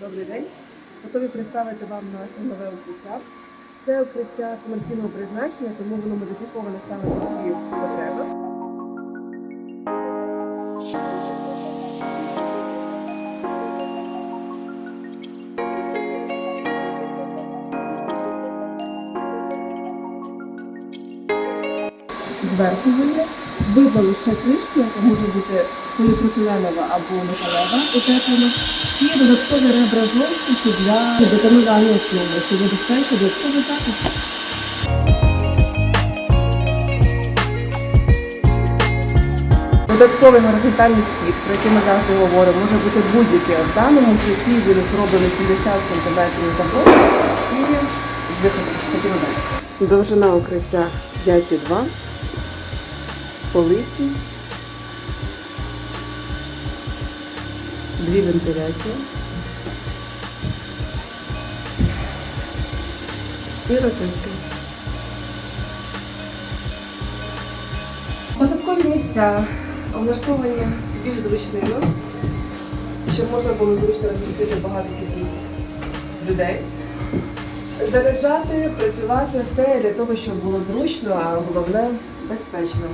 Добрий день. Готові представити вам наше нове укриття. Це укриття комерційного призначення, тому воно модифіковане саме під ці потреби. Зверху є видно лише кришку, яка може бути поліпропіленова або металева утеплена, і додаткові ребра жорсткості для бетонування основи, що забезпечує додатковий захист. Додатковий горизонтальний вхід, про який ми завжди говоримо, може бути будь-який. В даному укритті буде зроблено 70 см забору і з виходом з. Довжина укриття 5,2 полиці, дві вентиляції і розетки. Посадкові місця облаштовані більш зручними, щоб можна було зручно розмістити багато кількість людей. Заряджати, працювати, все для того, щоб було зручно, а головне безпечно.